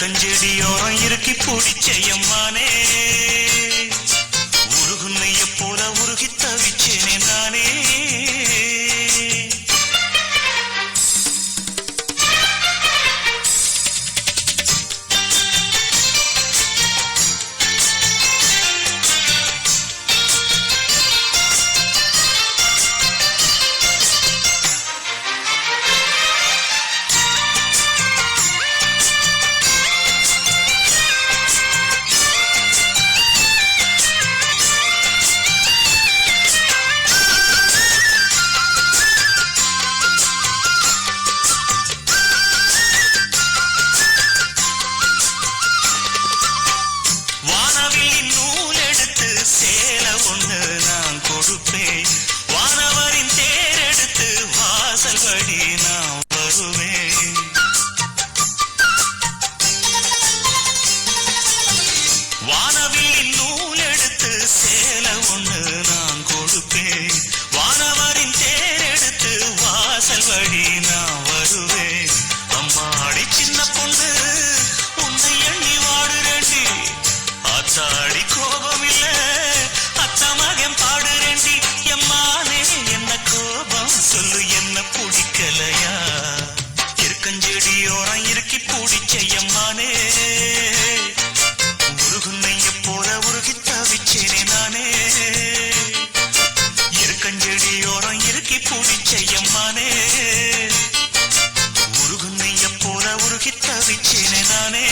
கஞ்செடியோரம் இறுக்கி பிடிச்சையம்மானே உருகுன்னைய తవించిన నానే